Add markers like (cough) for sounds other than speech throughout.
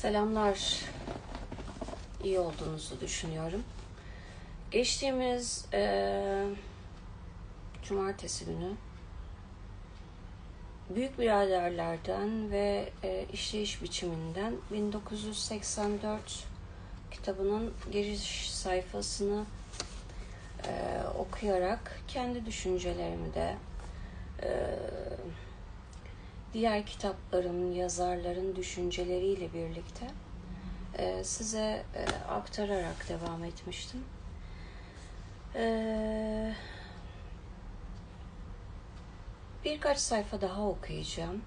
Selamlar. İyi olduğunuzu düşünüyorum. Geçtiğimiz e, cumartesi günü Büyük Biraderlerden ve e, işleyiş biçiminden 1984 kitabının giriş sayfasını e, okuyarak kendi düşüncelerimi de e, diğer kitapların, yazarların düşünceleriyle birlikte e, size e, aktararak devam etmiştim. E, birkaç sayfa daha okuyacağım.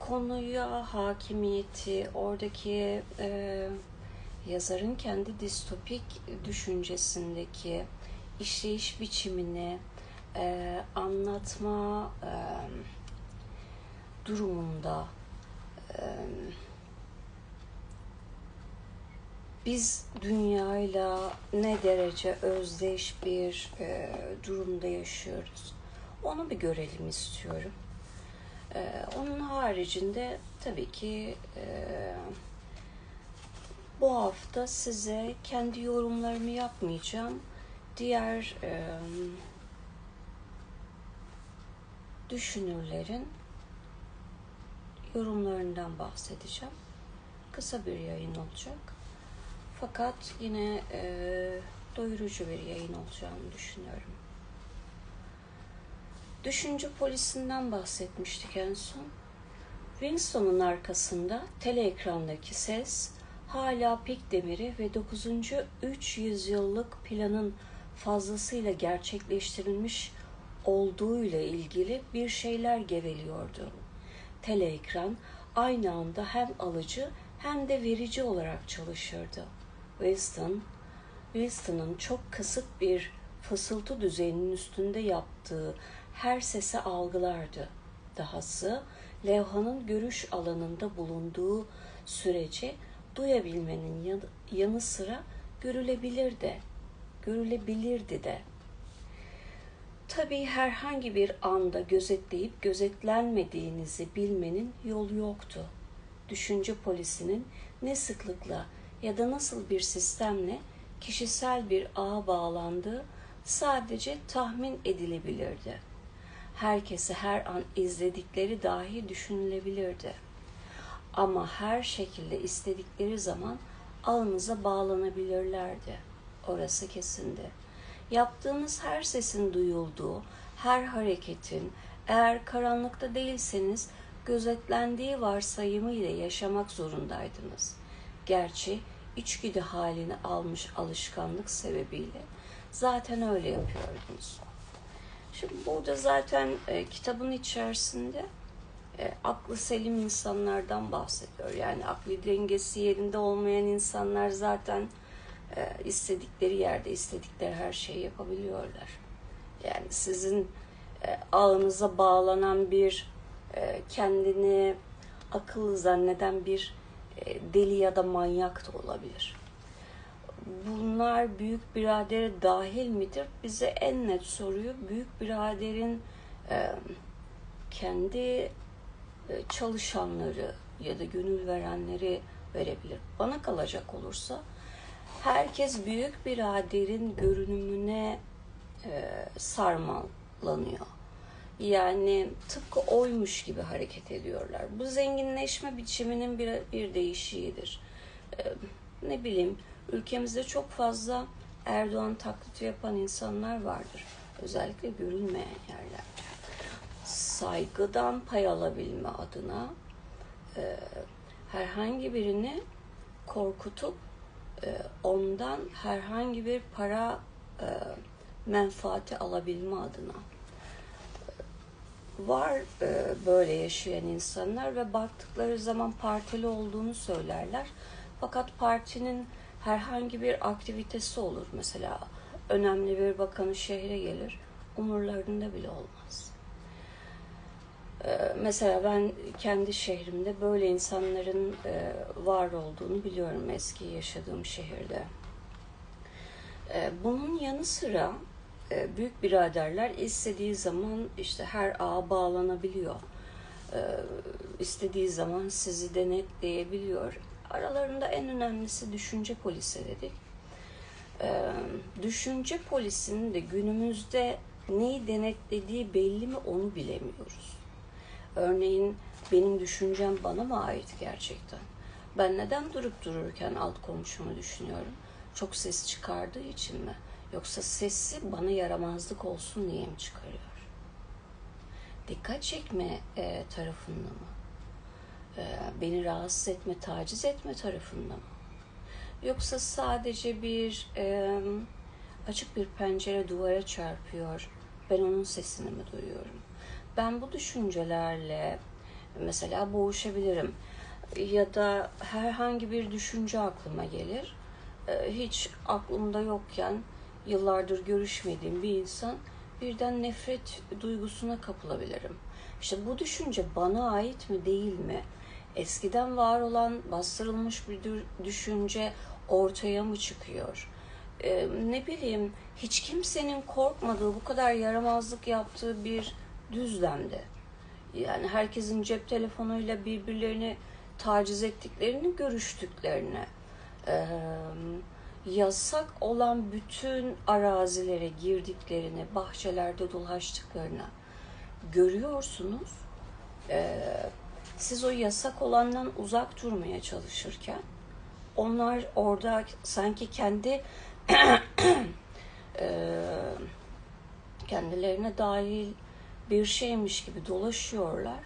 Konuya hakimiyeti, oradaki yazarın kendi distopik düşüncesindeki işleyiş biçimini anlatma e, durumunda biz dünyayla ne derece özdeş bir durumda yaşıyoruz. Onu bir görelim istiyorum. Onun haricinde tabii ki bu hafta size kendi yorumlarımı yapmayacağım. Diğer düşünürlerin yorumlarından bahsedeceğim. Kısa bir yayın olacak. Fakat yine e, doyurucu bir yayın olacağını düşünüyorum. Düşünce polisinden bahsetmiştik en son. Winston'un arkasında tele ekrandaki ses hala pik demiri ve 9. 300 yıllık planın fazlasıyla gerçekleştirilmiş olduğuyla ilgili bir şeyler geveliyordu teleekran aynı anda hem alıcı hem de verici olarak çalışırdı. Winston, Winston'ın çok kısık bir fısıltı düzeyinin üstünde yaptığı her sesi algılardı. Dahası levhanın görüş alanında bulunduğu sürece duyabilmenin yanı sıra görülebilirdi. Görülebilirdi de. Tabii herhangi bir anda gözetleyip gözetlenmediğinizi bilmenin yolu yoktu. Düşünce polisinin ne sıklıkla ya da nasıl bir sistemle kişisel bir ağa bağlandığı sadece tahmin edilebilirdi. Herkesi her an izledikleri dahi düşünülebilirdi. Ama her şekilde istedikleri zaman ağınıza bağlanabilirlerdi. Orası kesindi yaptığınız her sesin duyulduğu, her hareketin, eğer karanlıkta değilseniz gözetlendiği varsayımı ile yaşamak zorundaydınız. Gerçi içgüdü halini almış alışkanlık sebebiyle zaten öyle yapıyordunuz. Şimdi burada zaten e, kitabın içerisinde e, aklı selim insanlardan bahsediyor. Yani akli dengesi yerinde olmayan insanlar zaten istedikleri yerde istedikleri her şeyi yapabiliyorlar. Yani sizin e, ağınıza bağlanan bir e, kendini akıllı zanneden bir e, deli ya da manyak da olabilir. Bunlar büyük biradere dahil midir? Bize en net soruyu büyük biraderin kendi çalışanları ya da gönül verenleri verebilir. Bana kalacak olursa herkes büyük biraderin görünümüne e, sarmalanıyor. Yani tıpkı oymuş gibi hareket ediyorlar. Bu zenginleşme biçiminin bir, bir değişiğidir. E, ne bileyim ülkemizde çok fazla Erdoğan taklidi yapan insanlar vardır. Özellikle görünmeyen yerlerde. Saygıdan pay alabilme adına e, herhangi birini korkutup e, ondan herhangi bir para e, menfaati alabilme adına var e, böyle yaşayan insanlar ve baktıkları zaman partili olduğunu söylerler. Fakat partinin herhangi bir aktivitesi olur mesela önemli bir bakanı şehre gelir umurlarında bile olmaz. Mesela ben kendi şehrimde böyle insanların e, var olduğunu biliyorum eski yaşadığım şehirde. Ee, bunun yanı sıra e, büyük biraderler istediği zaman işte her ağa bağlanabiliyor. Ee, istediği zaman sizi denetleyebiliyor. Aralarında en önemlisi düşünce polisi dedik. Ee, düşünce polisinin de günümüzde neyi denetlediği belli mi onu bilemiyoruz. Örneğin benim düşüncem bana mı ait gerçekten? Ben neden durup dururken alt komşumu düşünüyorum? Çok ses çıkardığı için mi? Yoksa sesi bana yaramazlık olsun diye mi çıkarıyor? Dikkat çekme e, tarafında mı? E, beni rahatsız etme, taciz etme tarafında mı? Yoksa sadece bir e, açık bir pencere duvara çarpıyor, ben onun sesini mi duyuyorum? Ben bu düşüncelerle mesela boğuşabilirim ya da herhangi bir düşünce aklıma gelir. E, hiç aklımda yokken yıllardır görüşmediğim bir insan birden nefret duygusuna kapılabilirim. İşte bu düşünce bana ait mi değil mi? Eskiden var olan bastırılmış bir düşünce ortaya mı çıkıyor? Ee, ne bileyim hiç kimsenin korkmadığı bu kadar yaramazlık yaptığı bir düzlemde. Yani herkesin cep telefonuyla birbirlerini taciz ettiklerini, görüştüklerini. Ee, yasak olan bütün arazilere girdiklerini, bahçelerde dolaştıklarını görüyorsunuz. Ee, siz o yasak olandan uzak durmaya çalışırken onlar orada sanki kendi (clears throat) e, kendilerine dahil bir şeymiş gibi dolaşıyorlar.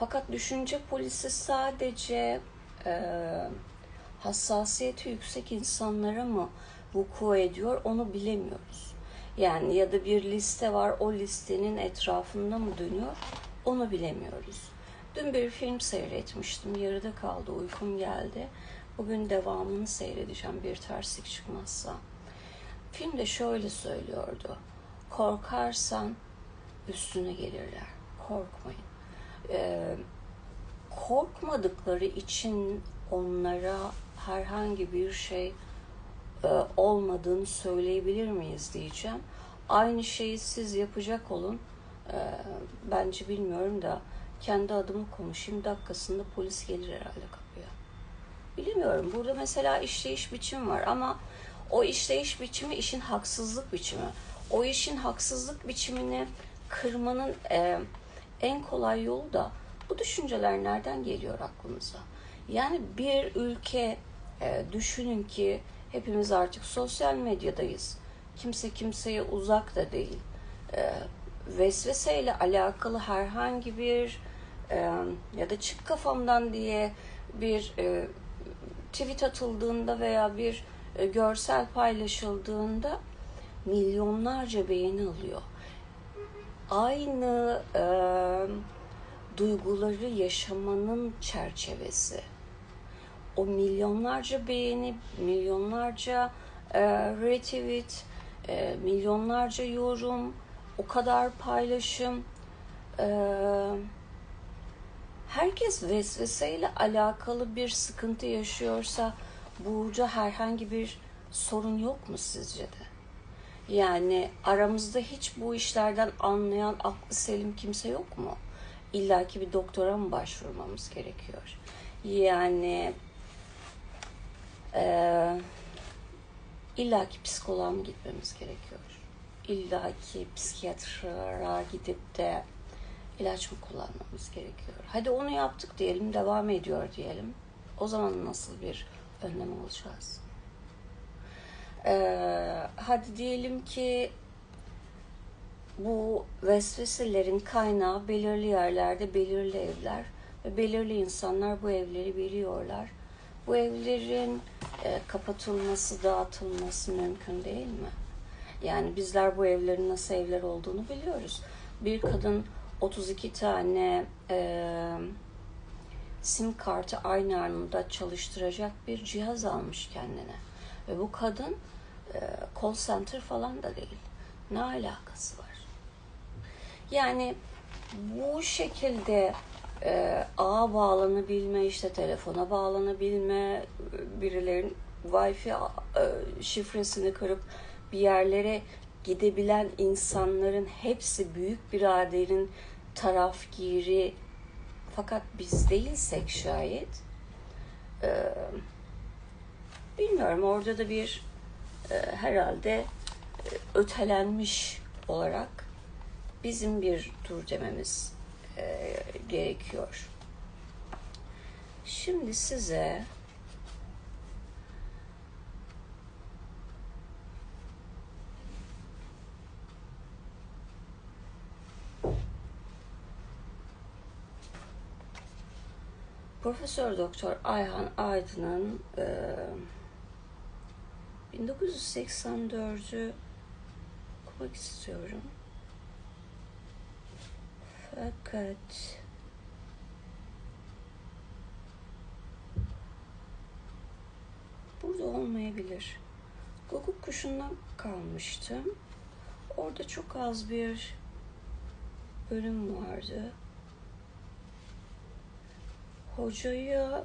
Fakat düşünce polisi sadece e, hassasiyeti yüksek insanlara mı vuku ediyor onu bilemiyoruz. Yani ya da bir liste var o listenin etrafında mı dönüyor onu bilemiyoruz. Dün bir film seyretmiştim yarıda kaldı uykum geldi. Bugün devamını seyredeceğim bir terslik çıkmazsa. Filmde şöyle söylüyordu. Korkarsan üstüne gelirler. Korkmayın. Ee, korkmadıkları için onlara herhangi bir şey e, olmadığını söyleyebilir miyiz diyeceğim. Aynı şeyi siz yapacak olun. E, bence bilmiyorum da kendi adımı konuşayım dakikasında polis gelir herhalde kapıya. Bilmiyorum. Burada mesela işleyiş biçim var ama o işleyiş biçimi işin haksızlık biçimi. O işin haksızlık biçimini kırmanın e, en kolay yolu da bu düşünceler nereden geliyor aklımıza? Yani bir ülke e, düşünün ki hepimiz artık sosyal medyadayız. Kimse kimseye uzak da değil. E, vesveseyle alakalı herhangi bir e, ya da çık kafamdan diye bir e, tweet atıldığında veya bir e, görsel paylaşıldığında milyonlarca beğeni alıyor. Aynı e, duyguları yaşamanın çerçevesi o milyonlarca beğeni, milyonlarca e, retweet, e, milyonlarca yorum, o kadar paylaşım. E, herkes vesveseyle alakalı bir sıkıntı yaşıyorsa burada herhangi bir sorun yok mu sizce de? Yani aramızda hiç bu işlerden anlayan aklı selim kimse yok mu? İlla ki bir doktora mı başvurmamız gerekiyor? Yani ee, İlla ki psikoloğa mı gitmemiz gerekiyor? İlla ki psikiyatra gidip de ilaç mı kullanmamız gerekiyor? Hadi onu yaptık diyelim, devam ediyor diyelim. O zaman nasıl bir önlem alacağız? Ee, hadi diyelim ki bu vesveselerin kaynağı belirli yerlerde belirli evler ve belirli insanlar bu evleri biliyorlar bu evlerin e, kapatılması, dağıtılması mümkün değil mi? Yani bizler bu evlerin nasıl evler olduğunu biliyoruz. Bir kadın 32 tane e, sim kartı aynı anda çalıştıracak bir cihaz almış kendine. Ve bu kadın call center falan da değil. Ne alakası var? Yani bu şekilde e, ağa bağlanabilme, işte telefona bağlanabilme, birilerin Wi-Fi e, şifresini kırıp bir yerlere gidebilen insanların hepsi büyük biraderin tarafgiri fakat biz değilsek şayet e, bilmiyorum orada da bir e, herhalde e, ötelenmiş olarak bizim bir dur dememiz e, gerekiyor. Şimdi size Profesör Doktor Ayhan Aydın'ın e, 1984'ü okumak istiyorum. Fakat burada olmayabilir. Guguk kuşundan kalmıştım. Orada çok az bir bölüm vardı. Hocaya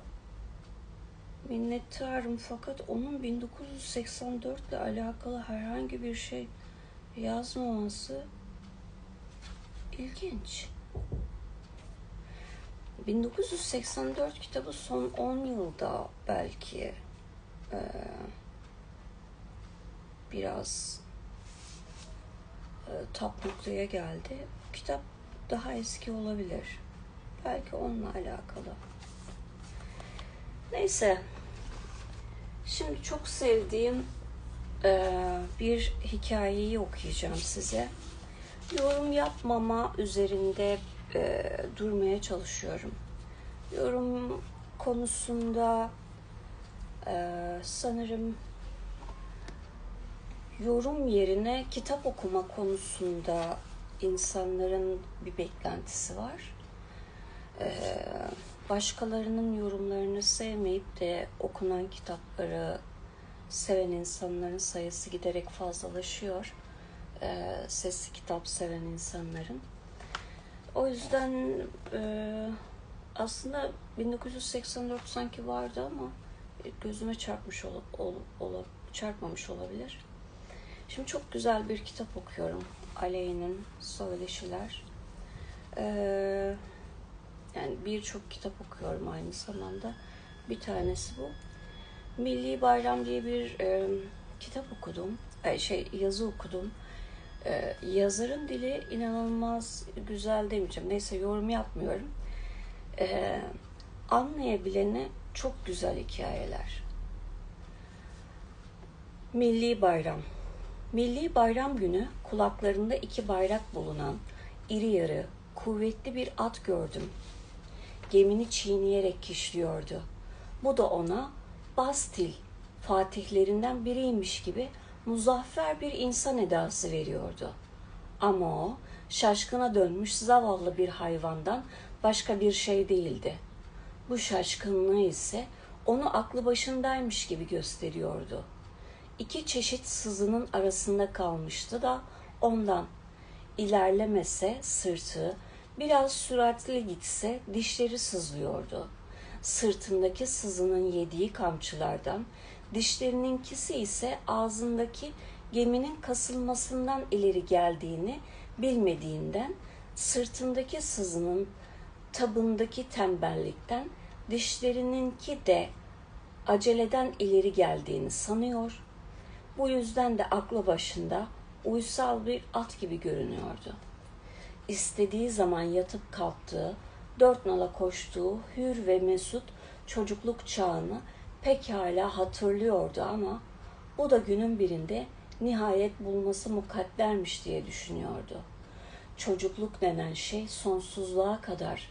minnettarım fakat onun 1984 ile alakalı herhangi bir şey yazmaması ilginç. 1984 kitabı son 10 yılda belki e, biraz e, tap noktaya geldi. Kitap daha eski olabilir. Belki onunla alakalı. Neyse. Şimdi çok sevdiğim e, bir hikayeyi okuyacağım size. Yorum yapmama üzerinde e, durmaya çalışıyorum. Yorum konusunda e, sanırım yorum yerine kitap okuma konusunda insanların bir beklentisi var. Başkalarının yorumlarını sevmeyip de okunan kitapları seven insanların sayısı giderek fazlalaşıyor. Ee, sesli kitap seven insanların. O yüzden e, aslında 1984 sanki vardı ama gözüme çarpmış ol, ol, ol, çarpmamış olabilir. Şimdi çok güzel bir kitap okuyorum. Aleyh'in Söyleşiler. Ee, yani birçok kitap okuyorum aynı zamanda. Bir tanesi bu. Milli Bayram diye bir e, kitap okudum. E, şey yazı okudum. E, yazarın dili inanılmaz güzel demeyeceğim. Neyse yorum yapmıyorum. E, anlayabilene çok güzel hikayeler. Milli Bayram Milli Bayram günü kulaklarında iki bayrak bulunan iri yarı, kuvvetli bir at gördüm gemini çiğneyerek kişliyordu. Bu da ona Bastil fatihlerinden biriymiş gibi muzaffer bir insan edası veriyordu. Ama o şaşkına dönmüş zavallı bir hayvandan başka bir şey değildi. Bu şaşkınlığı ise onu aklı başındaymış gibi gösteriyordu. İki çeşit sızının arasında kalmıştı da ondan. İlerlemese sırtı, Biraz süratli gitse dişleri sızlıyordu. Sırtındaki sızının yediği kamçılardan, dişlerininkisi ise ağzındaki geminin kasılmasından ileri geldiğini bilmediğinden, sırtındaki sızının tabındaki tembellikten, dişlerininki de aceleden ileri geldiğini sanıyor. Bu yüzden de aklı başında uysal bir at gibi görünüyordu.'' İstediği zaman yatıp kalktığı, dört nala koştuğu hür ve mesut çocukluk çağını pekala hatırlıyordu ama o da günün birinde nihayet bulması mukaddermiş diye düşünüyordu. Çocukluk denen şey sonsuzluğa kadar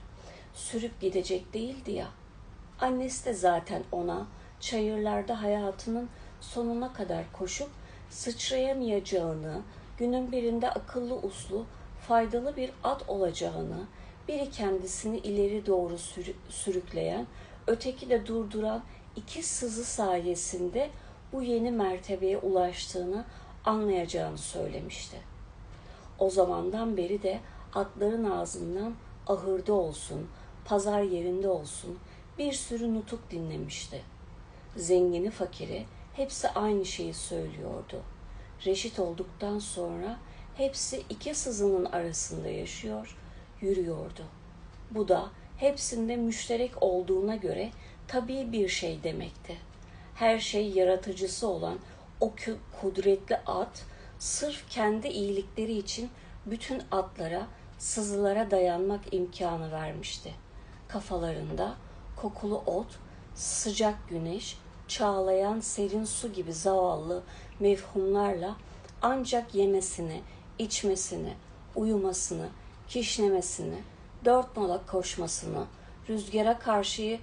sürüp gidecek değildi ya. Annesi de zaten ona çayırlarda hayatının sonuna kadar koşup sıçrayamayacağını, günün birinde akıllı uslu faydalı bir at olacağını, biri kendisini ileri doğru sürükleyen, öteki de durduran iki sızı sayesinde bu yeni mertebeye ulaştığını anlayacağını söylemişti. O zamandan beri de atların ağzından ahırda olsun, pazar yerinde olsun bir sürü nutuk dinlemişti. Zengini fakiri hepsi aynı şeyi söylüyordu. Reşit olduktan sonra hepsi iki sızının arasında yaşıyor, yürüyordu. Bu da hepsinde müşterek olduğuna göre tabii bir şey demekti. her şey yaratıcısı olan o kudretli at sırf kendi iyilikleri için bütün atlara, sızılara dayanmak imkanı vermişti. Kafalarında kokulu ot, sıcak güneş, çağlayan serin su gibi zavallı mevhumlarla ancak yemesini, içmesini, uyumasını, kişnemesini, dört nala koşmasını, rüzgara karşı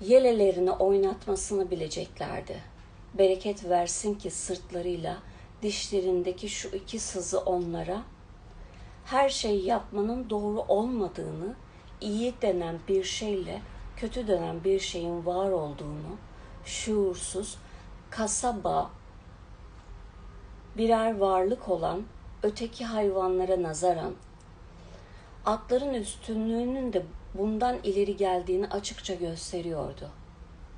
yelelerini oynatmasını bileceklerdi. Bereket versin ki sırtlarıyla dişlerindeki şu iki sızı onlara her şey yapmanın doğru olmadığını, iyi denen bir şeyle kötü denen bir şeyin var olduğunu, şuursuz, kasaba birer varlık olan öteki hayvanlara nazaran atların üstünlüğünün de bundan ileri geldiğini açıkça gösteriyordu.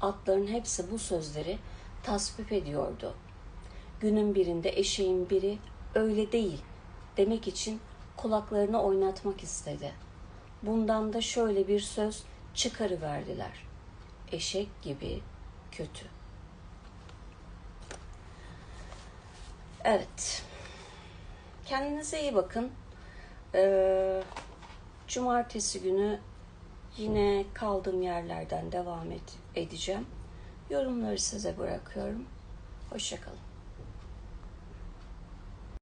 Atların hepsi bu sözleri tasvip ediyordu. Günün birinde eşeğin biri öyle değil demek için kulaklarını oynatmak istedi. Bundan da şöyle bir söz çıkarıverdiler. Eşek gibi kötü. Evet. Kendinize iyi bakın. Ee, cumartesi günü yine kaldığım yerlerden devam et, edeceğim. Yorumları size bırakıyorum. Hoşçakalın.